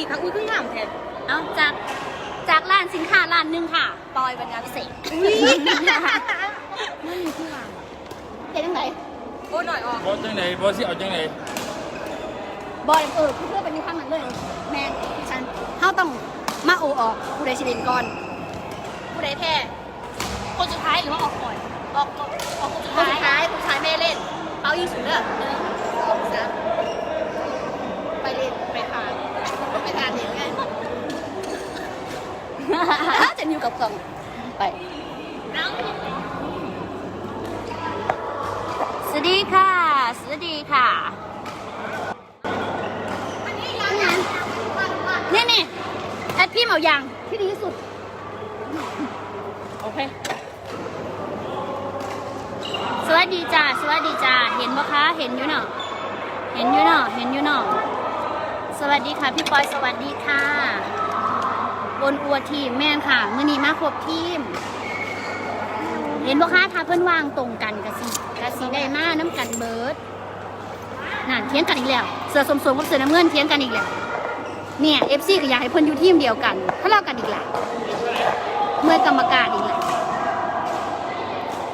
นี่คะอุ้ยคืองามแท้เอาจากจากร้านสินค้าร้านหนึ่งค่ะปอยบรรยาพิเศษอุ้ยไม่มีที่วางเป็นยังไงโอ้หน่อยออกบอจังไหนบอสิเอาจังไหนบอยเออเพื่อเป็นที่ข้างนั้นเลยแมนดิฉันเขาต้องมาโอออกผู้ใดชิลินก่อนผู้ใดแพ้คนสุดท้ายหรือว่าออกก่อนออกก่อนออกคนสุดท้ายคนสุดท้ายคนสุดท้ายไม่เล่นเอายิงสุดเด้อหนึ่งสองสามไปเล่นไปทาน ไปทานเองไงจะนิวกับกล่องไปสวัสดีค่ะ สวัสดีค่ะ นี่นี่แอดพี่เหมายางที่ดีที่สุด โอเค สวัสดีจ้า สวัสดีจ้า เห็นปะคะ เห็นอยู่เนาะเห็นอยู่เนาะเห็นอยู่เนาะ สวัสดีค่ะพี่ปอยสวัสดีค่ะบนอัวทีมแม่นค่ะมื่อนี้มาครบทีม เห็นปะคะถ้าเพื่นวางตรงกันกะสิกะสิได้มาน้ำกันเบิร์ดนั่นเทียงกันอีกแล้ว เสือสมสมกับเสือน้ำเงินเทียงกันอีกแล้วเนี่ยเอฟซีก็อยากให้เพิ่นอยู่ทีมเดียวกันทะเลาะกันอีกแล้วเมื่อกรรมการอีกแล้ว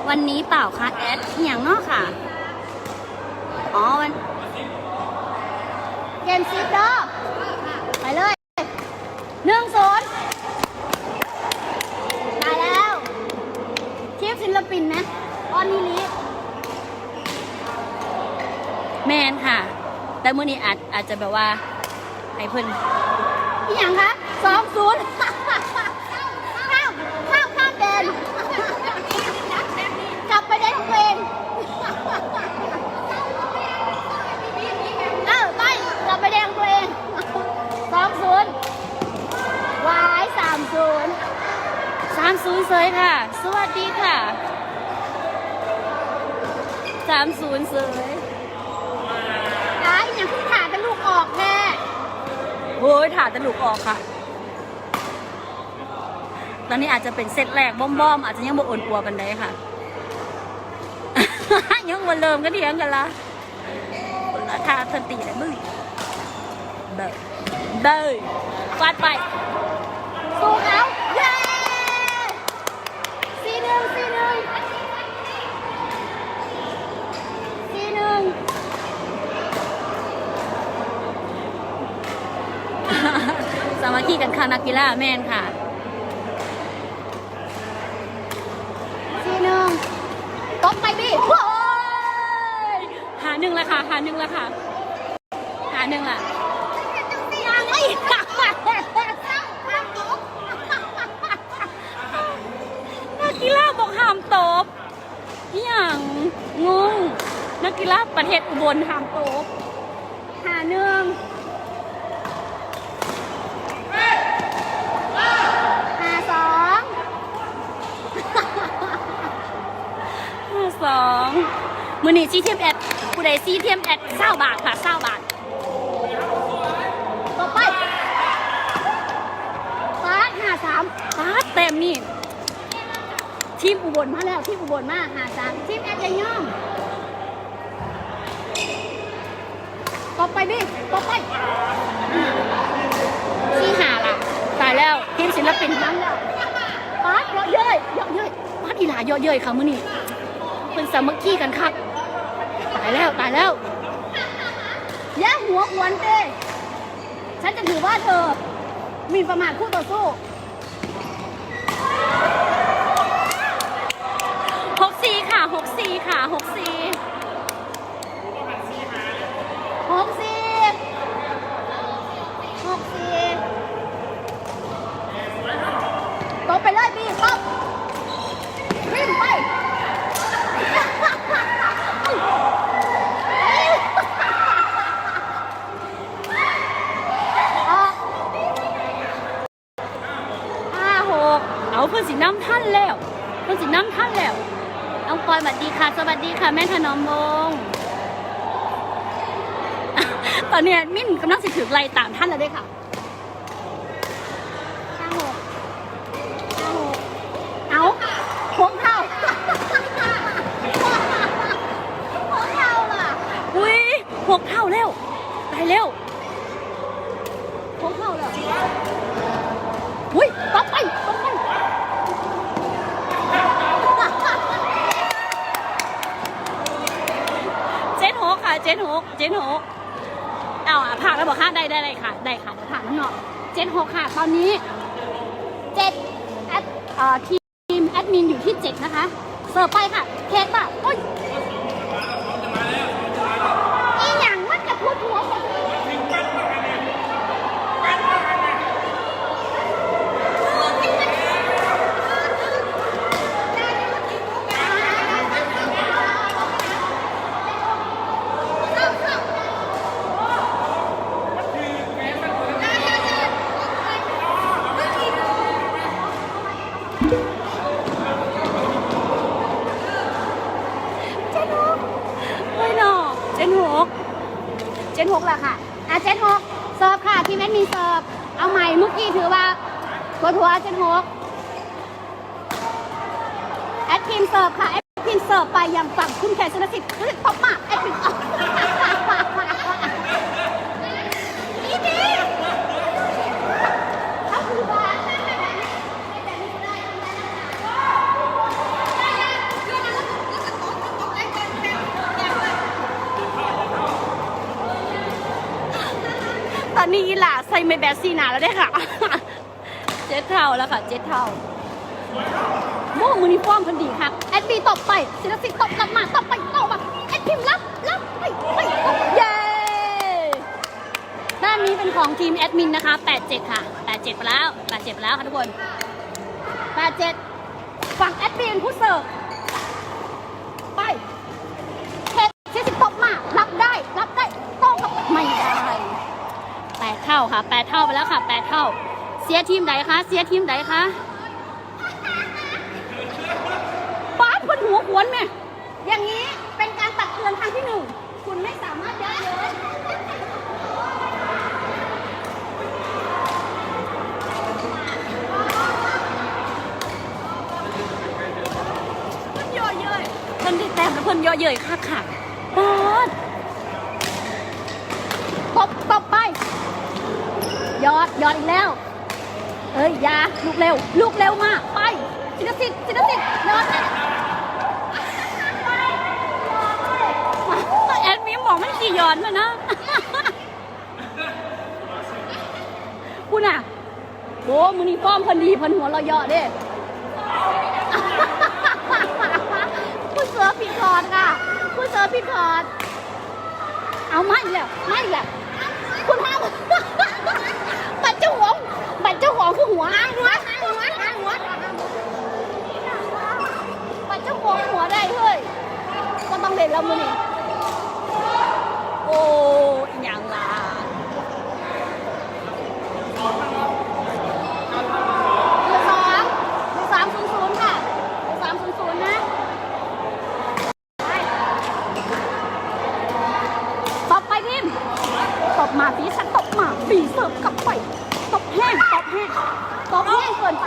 วันนี้เปล่าคะแอดอหย่างเนาะค่ะอ๋อวัน เกมซีดเด้อไปเลยหนึ่งศูนย์ตายแล้วทีมศิลปินไหมออนนิลิแมนค่ะ แต่มื่อนี้อาจอาจจะแบบว่าให้เพิ่นอีหยังคะสองศูนย์ข้ามข้ามข้ามแดนกลับไปได้ของตัวเองเออไปกลับไปแดงตัวเองสองศูนย์วายสามศูนย์สามศูนย์เสยค่ะ สวัสดีค่ะสามศูนย์เสยไอ้ยังขึ้นขากันลูกออกแน่โอ้ยถาตะลุกออกค่ะ ตอนนี้อาจจะเป็นเซตแรกบ้อมๆอาจจะยังบ่อ่อนอัวกันได้ค่ะ ยังวันเริ่มก็เถียงกันละคนละท่าทันตีเลยมึงเด้อเด้อฟาดไปสู้เขาเย้สี่หนึ่งสี่หนึ่งสี่หนึ่ง สามัคคีกั นค่ะนักกีฬาแม่นค่ะทีหนึ่งตบไปดิโอ้ยหาหนึ่งละค่ะ หาหนึ่งละค่ะ หาหนึ่งละยังไม่นักกีฬาบอกห้ามตบอหย่างงงนักกีฬาประเทศอุบลห้ามตบหาหนึ่ง ห้าสองห้า สองมือนี่ซีเทียมแอดผู้ใดซีเทียมแอดเศร้าบาทค่ะเศร้าบาทต่อไปปาดห้าสามปาดเต็มนี่ทีมอุบลมาแล้วทีมอุบลมาห้าสามทีมแอดยังย่อมต่อไปดิต่อไปที่หาล่ะตายแล้วทีมศิลปินน้ำแล้วปาดเยอะเย้ยเยอะเย้ยปาดอีหลาเยอะเย้ยค่ะมื่อนี้ เป็นสามัคคีกันครับ ตายแล้วตายแล้วแย่หัวขวนเต้ฉันจะถือว่าเธอหมีประมาทคู่ต่อสู้หกสี่ค่ะหกสี่ค่ะหกสี่หกสี่หกสี่ตบไปเลยพี่ตบริมไป ออกห้าหกเอาเพื่อนสีน้ำท่านแล้วเพื่อนสีน้ำท่านแล้วน้องปอยสวัสดีค่ะ สวัสดี ค่ะ แม่ถนอมวงศ์ตอนนี้มิ้นกำลังสิถือไล่ตามท่านแล้วด้วยค่ะห้าหกห้าหกเอาหกเท่าหกเท่าล่ะอุ้ยหกเท่าแล้วตายแล้วหกเท่า กค่ะเจ็ดหกเจ็ดหกเอาอะผ่านแล้วบอกค่ะได้ได้เลยค่ะ ได้ค่ะเดี๋ยวผ่านน้ำหนอกเจ็ดหกค่ะ ต อนนี้เจ็ดแอดเอ่อทีมแอดมินอยู่ที่เจ็ดนะคะ เสิร์ฟไปค่ะ เค้กป่ะโอ้ยอีหยังมันจะพูดหัวคนเฮ้ยหนอเจนหกเจนหกแหละค่ะ อาเจนหกเสิร์ฟค่ะทีมแอดมีเสิร์ฟ เอาใหม่เมื่อกี้ถือว่าทัวทัวเจนหกแอดทีมเสิร์ฟค่ะ แอดทีมเสิร์ฟไปยังฝั่งคุณแขกชนสิทธิ์ตบมาแอดมินออก นนี้อีหล่าใส่ไม่แบบซีหนาแล้วได้ค่ะ เจ็ดเท่าแล้วค่ะ เจ็ดเท่าโม่มือนิฟอร์มพันดีค่ะแอดบีตบไปศิลปินตบกลับมาตบไปตบมาแอดพิมพ์รับรับไปไปตบเย้ด้านนี้เป็นของทีมแอดมินนะคะ 87 ค่ะ 87 ไปแล้ว 87 ไปแล้วค่ะทุกคน 87 ฝั่งแอดมินผู้เสิร์ฟไป เทเชสิตบมา รับได้ รับได้โต้กับไม่ได้แปดเท่า ค่ะแปดเท่าไปแล้วค่ะแปดเท่า เสียทีมไหนคะเสียทีมไหนคะป้าดคนหัวขวนไหมอย่างนี้เป็นการตักเตือนครั้งที่หนึ่งคุณไม่สามารถยัดเย้ยเพิ่นย่อเย้ยเพิ่นได้แต้มแล้วเพิ่นย่อเย้ยค่ะค่ะป้าดตบตบไป ยอดยอดอีกแล้ว เอ้ยยาลูกเร็ว ลูกเร็วมา ไปจินสิทธิ์จินสิทธิ์ยอดนะแอดมิมบอกมันกี่ยอนมานะคุณอะโอ้มือนี่ฟ้อมพันดีพันหัวเราเยาะเด้ผู้เสือผิดคอร์ดค่ะผู้เสือผิดคอร์ดเอาไม่แล้วไม่แล้ว เจ้าของบัตรเจ้าของคือหัวอ้างหัวอ้างหัวอ้างหัวบัตรเจ้าของหัวได้เฮ้ยก็ต้องเล่นแล้วมือนี่โอ้ยอหย่างล่ะเบอร์สองเบอร์สามศูนย์ศูนย์ค่ะเบอร์สามศูนย์ศูนย์นะ ตบไปพิมพ์ตบมาปีฉันตบมาปีเสิร์ฟกลับไปตบแห้งตบแห้งตบแห้งเกินไป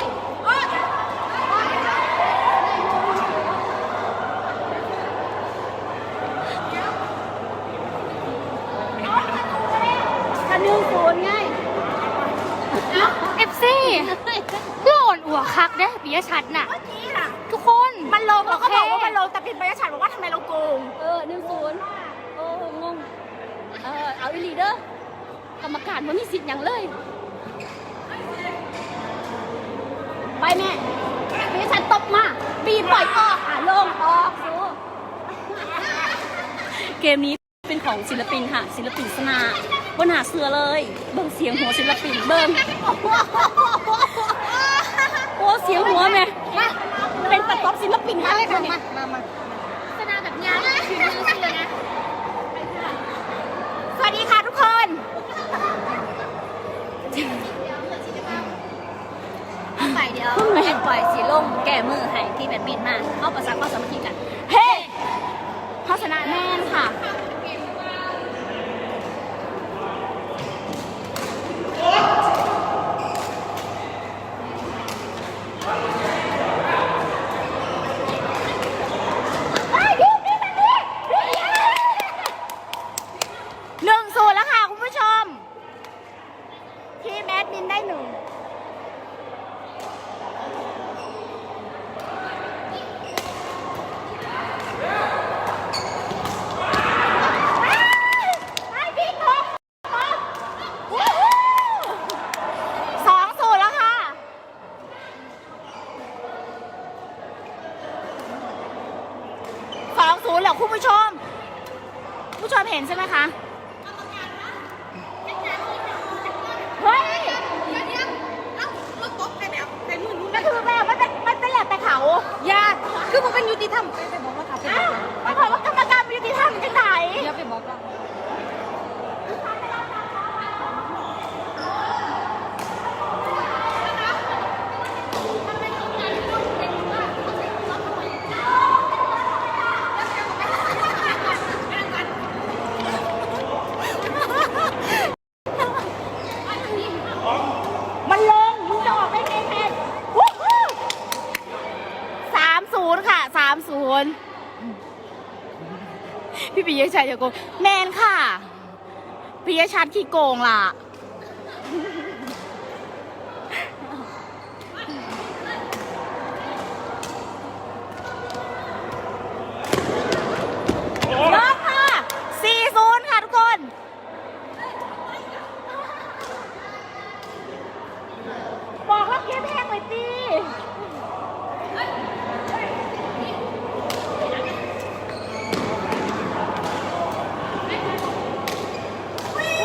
กันหนึ่งศูนย์ไง เอฟซีโหลดอัวคักได้อปิยชัดน่ะ เมื่อกี้น่ะ ทุกคน มันลงเราก็โอเคบอกว่ามันลงแต่ผิดบรรยากาศบอกว่าทำไมเราโกง เออหนึ่งศูนย์โอ้งง เออเอาอีหลีเดอร์กรรมการมันมีสิทธิ์อย่างเลย ไปแม่ปีฉันตบมาปีปล่อยออกอะลงออกสู้เกมนี้เป็นของศิลปินค่ะ ศิลปินสนาบนหาเสือเลย เบิ่งเสียงหัวศิลปินเบิ่งโอ้เสียงหัวแม่เป็น ตัดต๊อบศิลปินมาเลยค่ะเนี่ยมามา ดดินได้หนึ่ง มันเป็นยุติธรรมไปไปบอกว่าค่ะไปบ อ้า อ ว ก มันบอกว่ากรรมการยุติธรรมจังไหน เดี๋ยวไปบอกว่า มันลงมึงจะออกได้ไงแทนวู้ฮู้สามศูนย์ค่ะสามศูนย์ พี่ปิยชัยอย่าโกงแมนค่ะปิยชัดขี้โกงล่ะ รอบค่ะ 40 ค่ะทุกคน บอกว่าเกมแห้งเลยตี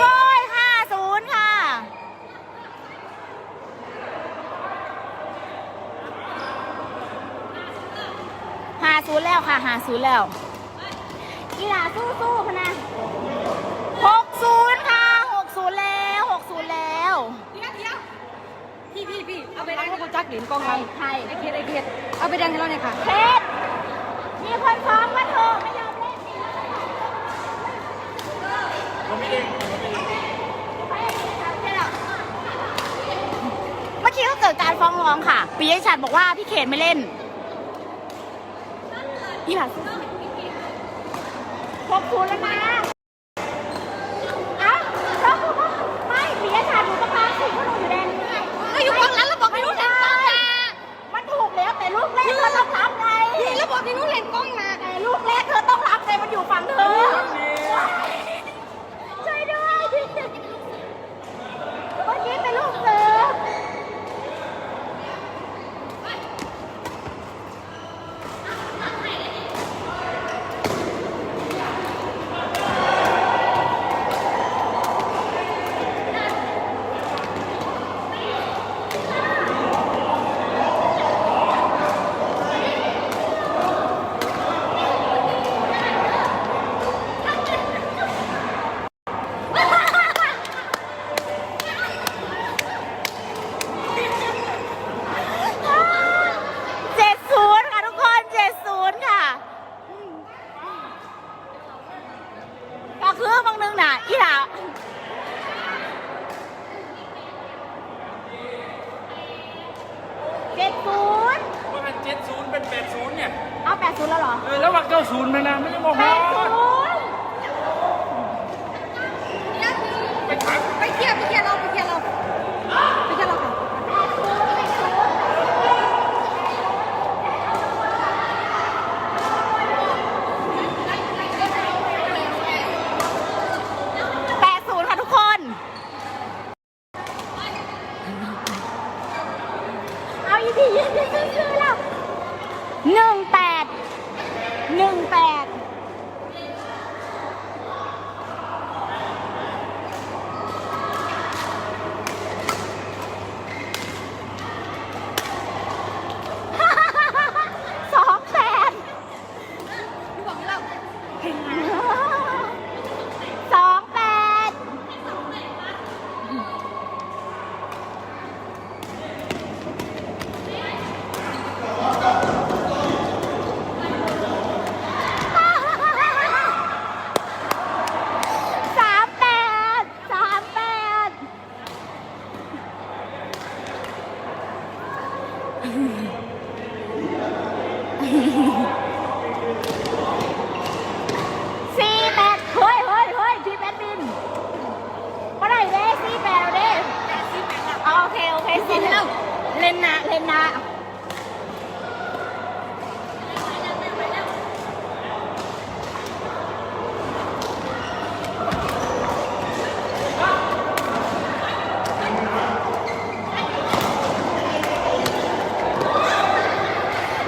ร้อยห้าศูนย์ค่ะ หาศูนย์แล้วค่ะ หา ศูนย์แล้ว กีฬาสู้สู้พะนะหกศูนย์ค่ะหกศูนย์แล้วหกศูนย์แล้วเดี๋ยวเดี๋ยวพี่พี่พี่เอาไปดังให้กูจักเหรียญกองเราใครไอ้เกียรติไอ้เกียรติเอาไปดังให้เราเนี่ยค่ะเพชรมีคนฟ้องมาเถอะไม่ยอมเล่นสิเมื่อกี้ก็เกิดการฟ้องร้องค่ะปียชัดบอกว่าพี่เขตไม่เล่น พี่หลาสู้หกศูนย์แล้วนะเอ้าก็คือว่าไม่ปียชัดหนูต้องมาสิเพราะหนูอยู่แดนนี้ ก็อยู่ฝั่งนั้นแล้วบอกให้หนูเล่นกล้องนะ มันถูกแล้วแต่ลูกแรกเธอต้องรับไง พี่แล้วบอกให้หนูเล่นกล้องนะ แต่ลูกแรกเธอต้องรับไงมันอยู่ฝั่งเธอช่วยด้วยเมื่อกี้เป็นลูกเสือเจ็ดศูนย์ค่ะทุกคนเจ็ดศูนย์ค่ะ ก็ คือบางนึงน่ะอีหล่าเจ็ดศูนย์ว่ามันเจ็ดศูนย์เป็นแปดศูนย์เนี่ย เอาแปดศูนย์แล้วเหรอ เออ แล้วว่าเก้าศูนย์ไหมนะไม่ได้บอกแปว่าดศูนย์ ไปถาม ไปเคลียร์ไปเคลียร์เราไปเคลียร์เราไปเคลียร์เราค่ะ แปดศูนย์ค่ะทุกคน เอาอีกทียืนยืนชื่อแล้ว หนึ่งแปดหนึ่งแปดสองแปด พี่บอกให้เรา สองแปดสามแปดสามแปดสี่แปดเฮ้ยเฮ้ยเฮ้ยพี่แปดบินเมื่อไหร่เด้สี่แปดเอาเด้เอาโอเค โอเคสี่แล้วเล่นนะเล่นนะ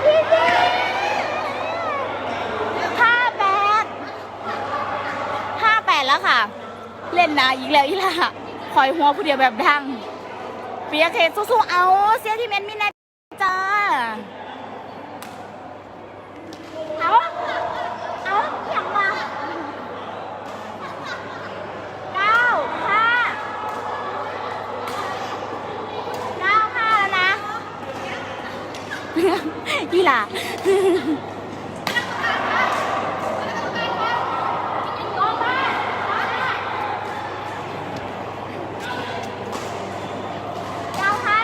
พี่พี่ห้าแปดห้า นแล้วค่ะ เล่นนะอีกแล้วอีล่ะคอยหัวผู้เดียวแบบดัง เปียกเคสู้ๆเอา เสียที่เมนมินนจ้า เอาเอาอย่างมาเก้าห้าเก้าห้าแล้วนะยี่หล่ะ เก้าห้า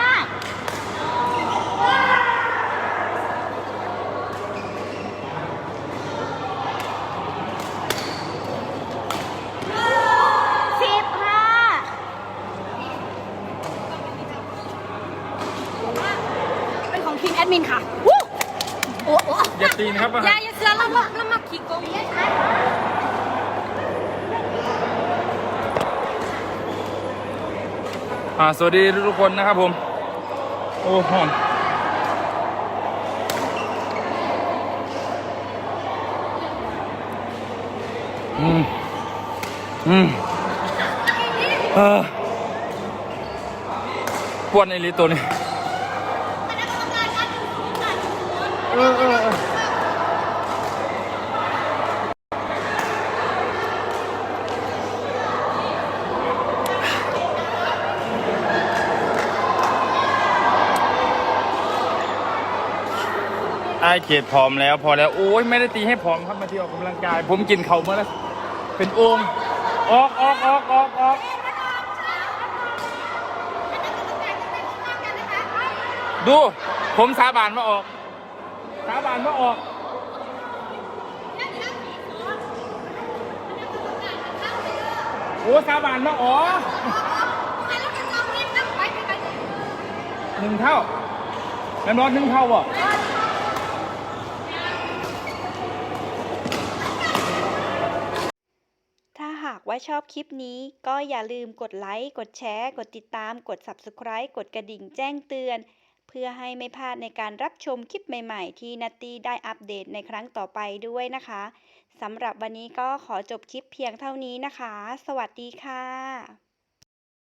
สิบห้า เป็นของทีมแอ ดมินค่ะวู้โอ้โอ้อย่าตีนะครับว่า อย่าอย่าเสือแล้วมาแล้วมาขี้โกงอ่าสวัสดีทุกๆคนนะครับผม โอ้หอมอืม อืมเออปวดในลิ้นตัวนี้เออเออเออ ไอเขตผอมแล้วพอแล้วโอ้ยไม่ได้ตีให้ผอมครับมาที่ออกกำลังกาย ผมกินเขาเมื่อแล้วเป็นโอมออกออกออกออกออกดู ผมสาบานมาออก สาบานมาออก โอ้สาบานมาออกหนึ่งเท่าแม่นร้อนหนึ่งเท่าบ่ ถ้าหาก ว่าชอบคลิปนี้ก็อย่าลืมกดไลค์ กดแชร์ กดติดตาม กด Subscribe กดกระดิ่งแจ้งเตือน เพื่อให้ไม่พลาดในการรับชมคลิปใหม่ๆ ที่นัตตี้ได้อัปเดตในครั้งต่อไปด้วยนะคะสำหรับวันนี้ก็ขอจบคลิปเพียงเท่านี้นะคะ สวัสดีค่ะ